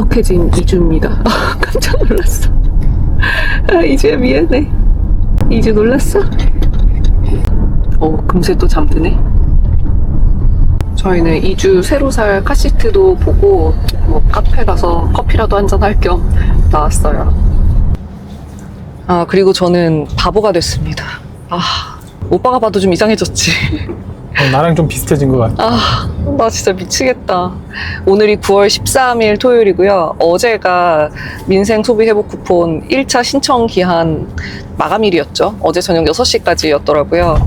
두덕해진 이주입니다. 아, 깜짝 놀랐어. 아, 이주야 미안해. 이주 놀랐어? 어, 금세 또 잠드네. 저희는 이주 새로 살 카시트도 보고 뭐 카페 가서 커피라도 한 잔 할 겸 나왔어요. 아, 그리고 저는 바보가 됐습니다. 아, 오빠가 봐도 좀 이상해졌지. 어, 나랑 좀 비슷해진 것 같아. 아, 나 진짜 미치겠다. 오늘이 9월 13일 토요일이고요. 어제가 민생 소비 회복 쿠폰 1차 신청 기한 마감일이었죠. 어제 저녁 6시까지였더라고요.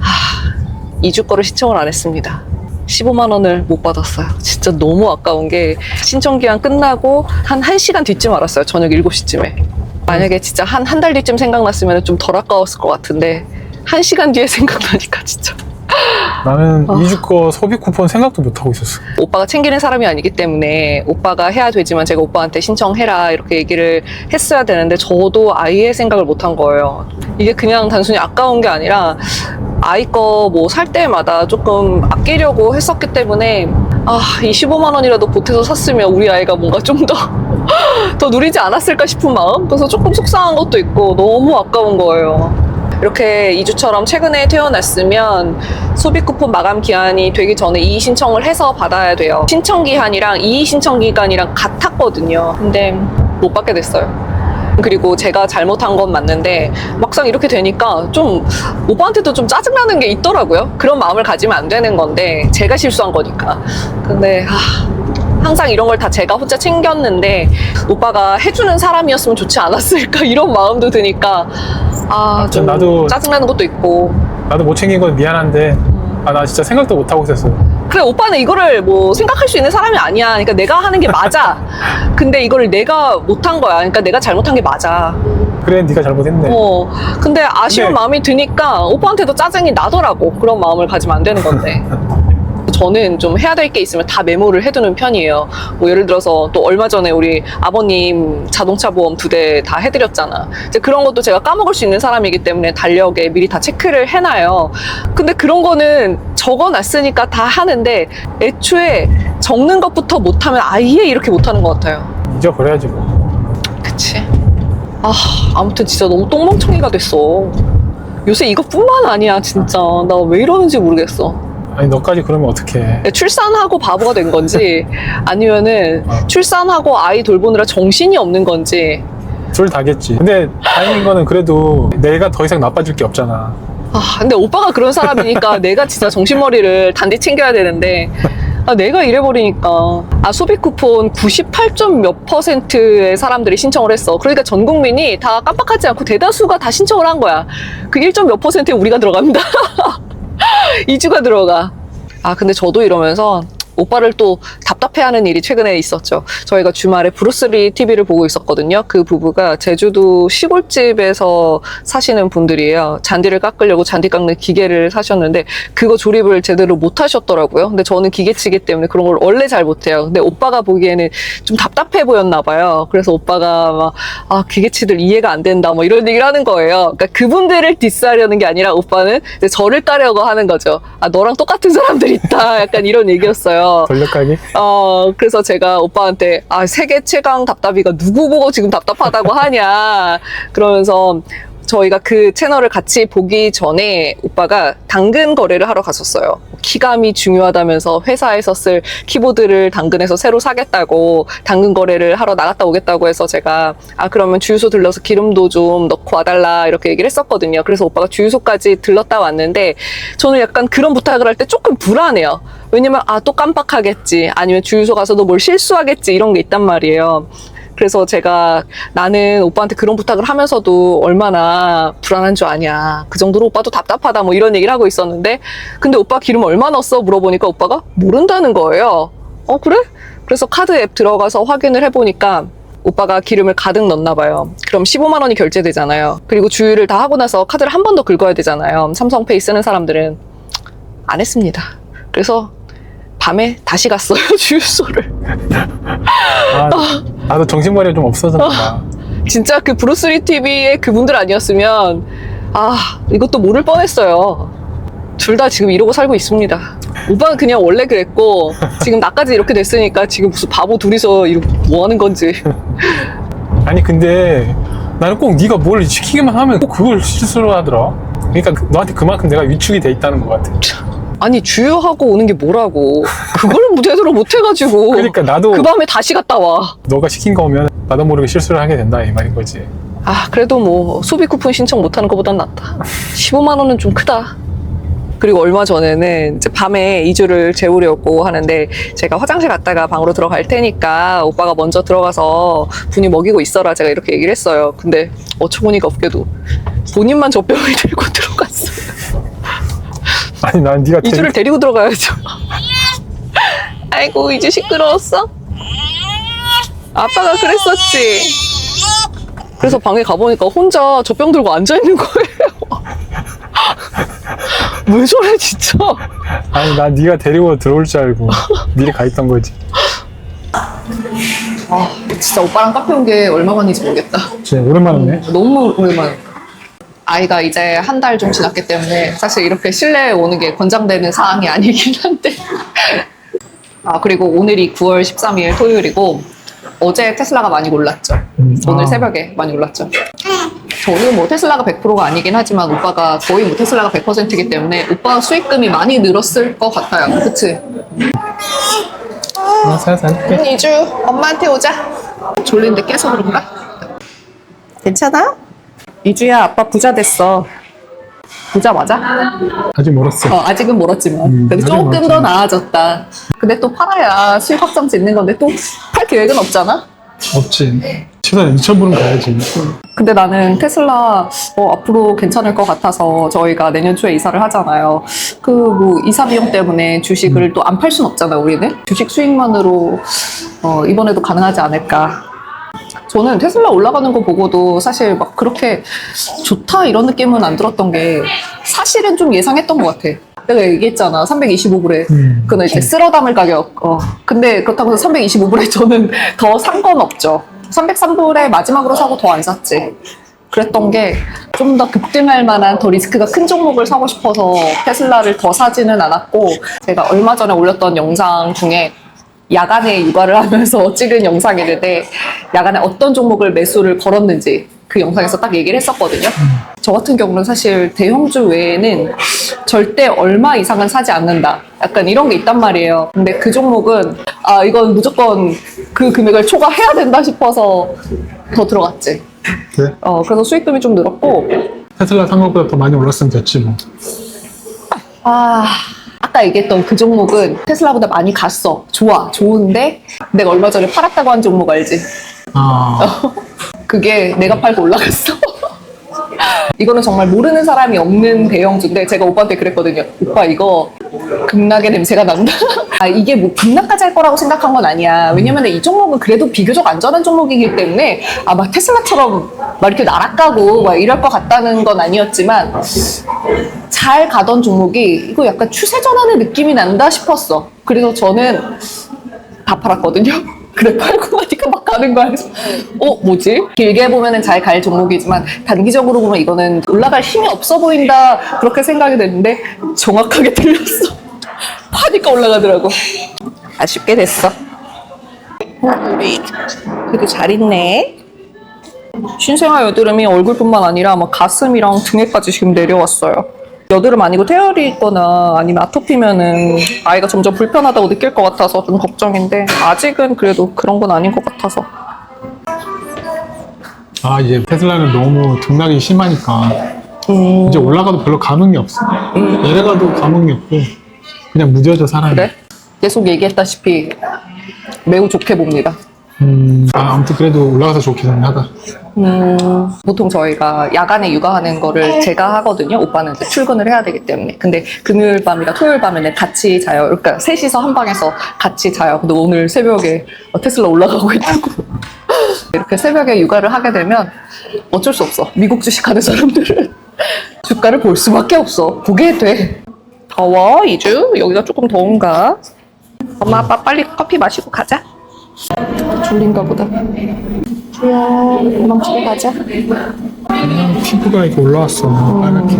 아, 2주 거를 신청을 안 했습니다. 15만 원을 못 받았어요. 진짜 너무 아까운 게 신청 기한 끝나고 한 1시간 뒤쯤 알았어요. 저녁 7시쯤에. 만약에 진짜 한 한 달 뒤쯤 생각났으면 좀 덜 아까웠을 것 같은데 1시간 뒤에 생각나니까 진짜 나는 아. 2주 거 소비 쿠폰 생각도 못 하고 있었어. 오빠가 챙기는 사람이 아니기 때문에 오빠가 해야 되지만 제가 오빠한테 신청해라 이렇게 얘기를 했어야 되는데 저도 아예 생각을 못 한 거예요. 이게 그냥 단순히 아까운 게 아니라 아이 거 뭐 살 때마다 조금 아끼려고 했었기 때문에 아, 이 15만 원이라도 보태서 샀으면 우리 아이가 뭔가 좀 더 더 누리지 않았을까 싶은 마음? 그래서 조금 속상한 것도 있고 너무 아까운 거예요. 이렇게 2주처럼 최근에 태어났으면 소비 쿠폰 마감 기한이 되기 전에 이의 신청을 해서 받아야 돼요. 신청 기한이랑 이의 신청 기간이랑 같았거든요. 근데 못 받게 됐어요. 그리고 제가 잘못한 건 맞는데 막상 이렇게 되니까 좀 오빠한테도 좀 짜증나는 게 있더라고요. 그런 마음을 가지면 안 되는 건데 제가 실수한 거니까. 근데 아, 항상 이런 걸 다 제가 혼자 챙겼는데 오빠가 해주는 사람이었으면 좋지 않았을까? 이런 마음도 드니까 아, 아, 좀 나도- 짜증나는 것도 있고. 나도 못 챙긴 건 미안한데 아, 나 진짜 생각도 못 하고 있었어. 그래 오빠는 이거를 뭐 생각할 수 있는 사람이 아니야. 그러니까 내가 하는 게 맞아. 근데 이거를 내가 못한 거야. 그러니까 내가 잘못한 게 맞아. 그래, 네가 잘못했네. 어. 근데 아쉬운 근데- 마음이 드니까 오빠한테도 짜증이 나더라고. 그런 마음을 가지면 안 되는 건데 저는 좀 해야 될 게 있으면 다 메모를 해두는 편이에요. 뭐 예를 들어서 또 얼마 전에 우리 아버님 자동차 보험 두 대 다 해드렸잖아. 이제 그런 것도 제가 까먹을 수 있는 사람이기 때문에 달력에 미리 다 체크를 해놔요. 근데 그런 거는 적어놨으니까 다 하는데 애초에 적는 것부터 못하면 아예 이렇게 못하는 것 같아요. 잊어버려야지 뭐. 그치? 아, 아무튼 진짜 너무 똥멍청이가 됐어. 요새 이것뿐만 아니야, 진짜. 나 왜 이러는지 모르겠어. 아니, 너까지 그러면 어떡해. 출산하고 바보가 된 건지, 아니면은 어. 출산하고 아이 돌보느라 정신이 없는 건지. 둘 다겠지. 근데 다행인 거는 그래도 내가 더 이상 나빠질 게 없잖아. 아, 근데 오빠가 그런 사람이니까 내가 진짜 정신머리를 단디 챙겨야 되는데, 아, 내가 이래버리니까. 아, 소비 쿠폰 98점 몇 퍼센트의 사람들이 신청을 했어. 그러니까 전 국민이 다 깜빡하지 않고 대다수가 다 신청을 한 거야. 그 1점 몇 퍼센트에 우리가 들어갑니다. 2주가 들어가. 아, 근데 저도 이러면서 오빠를 또 답답해하는 일이 최근에 있었죠. 저희가 주말에 브루스리 TV를 보고 있었거든요. 그 부부가 제주도 시골집에서 사시는 분들이에요. 잔디를 깎으려고 잔디 깎는 기계를 사셨는데 그거 조립을 제대로 못 하셨더라고요. 근데 저는 기계치기 때문에 그런 걸 원래 잘 못해요. 근데 오빠가 보기에는 좀 답답해 보였나 봐요. 그래서 오빠가 막 아, 기계치들 이해가 안 된다 뭐 이런 얘기를 하는 거예요. 그러니까 그분들을 디스하려는 게 아니라 오빠는 이제 저를 까려고 하는 거죠. 아, 너랑 똑같은 사람들 있다. 약간 이런 얘기였어요. 권력하기? 어, 그래서 제가 오빠한테, 아, 세계 최강 답답이가 누구 보고 지금 답답하다고 하냐. 그러면서 저희가 그 채널을 같이 보기 전에 오빠가 당근 거래를 하러 갔었어요. 키감이 중요하다면서 회사에서 쓸 키보드를 당근에서 새로 사겠다고 당근 거래를 하러 나갔다 오겠다고 해서 제가 아 그러면 주유소 들러서 기름도 좀 넣고 와달라 이렇게 얘기를 했었거든요. 그래서 오빠가 주유소까지 들렀다 왔는데 저는 약간 그런 부탁을 할 때 조금 불안해요. 왜냐면 아 또 깜빡하겠지 아니면 주유소 가서도 뭘 실수하겠지 이런 게 있단 말이에요. 그래서 제가 나는 오빠한테 그런 부탁을 하면서도 얼마나 불안한 줄 아냐. 그 정도로 오빠도 답답하다 뭐 이런 얘기를 하고 있었는데 근데 오빠 기름 얼마 넣었어? 물어보니까 오빠가 모른다는 거예요. 어 그래? 그래서 카드 앱 들어가서 확인을 해보니까 오빠가 기름을 가득 넣나 봐요. 그럼 15만 원이 결제되잖아요. 그리고 주유를 다 하고 나서 카드를 한 번 더 긁어야 되잖아요. 삼성페이 쓰는 사람들은 안 했습니다. 그래서 밤에 다시 갔어요 주유소를. 아, 나도 정신머리가 좀 없어졌나 봐. 진짜 그 브루스리 TV의 그분들 아니었으면 아 이것도 모를 뻔했어요. 둘 다 지금 이러고 살고 있습니다. 오빠는 그냥 원래 그랬고 지금 나까지 이렇게 됐으니까 지금 무슨 바보 둘이서 이거 뭐 하는 건지 아니 근데 나는 꼭 네가 뭘 시키기만 하면 꼭 그걸 실수로 하더라. 그러니까 그- 너한테 그만큼 내가 위축이 돼 있다는 것 같아. 아니 주유하고 오는 게 뭐라고 그걸 제대로 못 해가지고 그러니까 나도 그 밤에 다시 갔다 와. 너가 시킨 거면 나도 모르게 실수를 하게 된다 이 말인 거지. 아 그래도 뭐 소비 쿠폰 신청 못하는 것보단 낫다. 15만 원은 좀 크다. 그리고 얼마 전에는 이제 밤에 이주를 재우려고 하는데 제가 화장실 갔다가 방으로 들어갈 테니까 오빠가 먼저 들어가서 분이 먹이고 있어라 제가 이렇게 얘기를 했어요. 근데 어처구니가 없게도 본인만 젖병을 들고 들어갔어요. 아니 난 네가 이주를 데리고 들어가야죠. 아이고 이주 시끄러웠어? 아빠가 그랬었지. 그래서 방에 가보니까 혼자 젖병 들고 앉아 있는 거예요. 왜 저래 진짜? 아니 난 네가 데리고 들어올 줄 알고 미리 가 있던 거지. 아 진짜 오빠랑 카페 온 게 얼마 만인지 모르겠다. 진짜 오랜만이네. 너무 오랜만에. 아이가 이제 한 달 좀 지났기 때문에 사실 이렇게 실내에 오는 게 권장되는 사항이 아니긴 한데. 아, 그리고 오늘이 9월 13일 토요일이고, 어제 테슬라가 많이 올랐죠. 음, 오늘 아. 새벽에 많이 올랐죠. 저는 뭐 테슬라가 100%가 아니긴 하지만 오빠가 거의 뭐 테슬라가 100%이기 때문에 오빠 수익금이 많이 늘었을 것 같아요. 그치? 아, 살살 할게. 이주 엄마한테 오자. 졸린데 깨서 그런가? 괜찮아? 이주야 아빠 부자 됐어. 부자 맞아? 아직 멀었어. 어, 아직은 멀었지만 음, 그래도 아직 조금 더 멀었지만. 나아졌다. 근데 또 팔아야 수익 확장 짓는 건데 또 팔 계획은 없잖아. 없지. 최소한 2천 불은 가야지. 근데 나는 테슬라 어, 앞으로 괜찮을 것 같아서 저희가 내년 초에 이사를 하잖아요. 그 뭐 이사 비용 때문에 주식을 또 안 팔 순 없잖아요, 우리는. 주식 수익만으로 어, 이번에도 가능하지 않을까. 저는 테슬라 올라가는 거 보고도 사실 막 그렇게 좋다 이런 느낌은 안 들었던 게 사실은 좀 예상했던 것 같아. 내가 얘기했잖아. 325불에. 음. 그는 이제 쓸어 담을 가격. 어. 근데 그렇다고 해서 325불에 저는 더 산 건 없죠. 303불에 마지막으로 사고 더 안 샀지. 그랬던 게 좀 더 급등할 만한 더 리스크가 큰 종목을 사고 싶어서 테슬라를 더 사지는 않았고 제가 얼마 전에 올렸던 영상 중에 야간에 육아를 하면서 찍은 영상이는데 야간에 어떤 종목을 매수를 걸었는지 그 영상에서 딱 얘기를 했었거든요. 저 같은 경우는 사실 대형주 외에는 절대 얼마 이상은 사지 않는다. 약간 이런 게 있단 말이에요. 근데 그 종목은 아 이건 무조건 그 금액을 초과해야 된다 싶어서 더 들어갔지. 그래? 어 그래서 수익금이 좀 늘었고 테슬라 산 것보다 더 많이 올랐으면 됐지 뭐. 아 아까 얘기했던 그 종목은 테슬라보다 많이 갔어. 좋아, 좋은데 내가 얼마 전에 팔았다고 한 종목 알지? 아, 그게 내가 팔고 올라갔어. 이거는 정말 모르는 사람이 없는 대형주인데 제가 오빠한테 그랬거든요. 오빠 이거 급락의 냄새가 난다. 아 이게 뭐 급락까지 할 거라고 생각한 건 아니야. 왜냐면 이 종목은 그래도 비교적 안전한 종목이기 때문에 아 막 테슬라처럼 막 이렇게 날아가고 막 이럴 것 같다는 건 아니었지만 잘 가던 종목이 이거 약간 추세 전환의 느낌이 난다 싶었어. 그래서 저는 다 팔았거든요. 그래 팔고 나니까 막 가는 거야. 그래서 어 뭐지? 길게 보면은 잘 갈 종목이지만 단기적으로 보면 이거는 올라갈 힘이 없어 보인다 그렇게 생각이 됐는데 정확하게 틀렸어. 파니까 올라가더라고. 아쉽게 됐어. 그래도 잘 있네. 신생아 여드름이 얼굴뿐만 아니라 막 가슴이랑 등에까지 지금 내려왔어요. 여드름 아니고 태열이 있거나 아니면 아토피면은 아이가 점점 불편하다고 느낄 것 같아서 좀 걱정인데 아직은 그래도 그런 건 아닌 것 같아서 아 이제 테슬라는 너무 등락이 심하니까 음, 이제 올라가도 별로 감흥이 없어. 내려가도 감흥이 없고 그냥 무뎌져 사람이. 그래? 계속 얘기했다시피 매우 좋게 봅니다. 음, 아, 아무튼 그래도 올라가서 좋기는 하다. 음, 보통 저희가 야간에 육아하는 거를 제가 하거든요. 오빠는 이제 출근을 해야 되기 때문에. 근데 금요일 밤이랑 토요일 밤에는 같이 자요. 그러니까 셋이서 한 방에서 같이 자요. 근데 오늘 새벽에 테슬라 올라가고 있다고. 이렇게 새벽에 육아를 하게 되면 어쩔 수 없어. 미국 주식 하는 사람들은 주가를 볼 수밖에 없어. 보게 돼. 더워, 이주? 여기가 조금 더운가? 엄마, 아빠 빨리 커피 마시고 가자. 졸린가 보다. 주야, 그만 집에 가자. 그냥 피부가 이렇게 올라왔어. 빨갛게.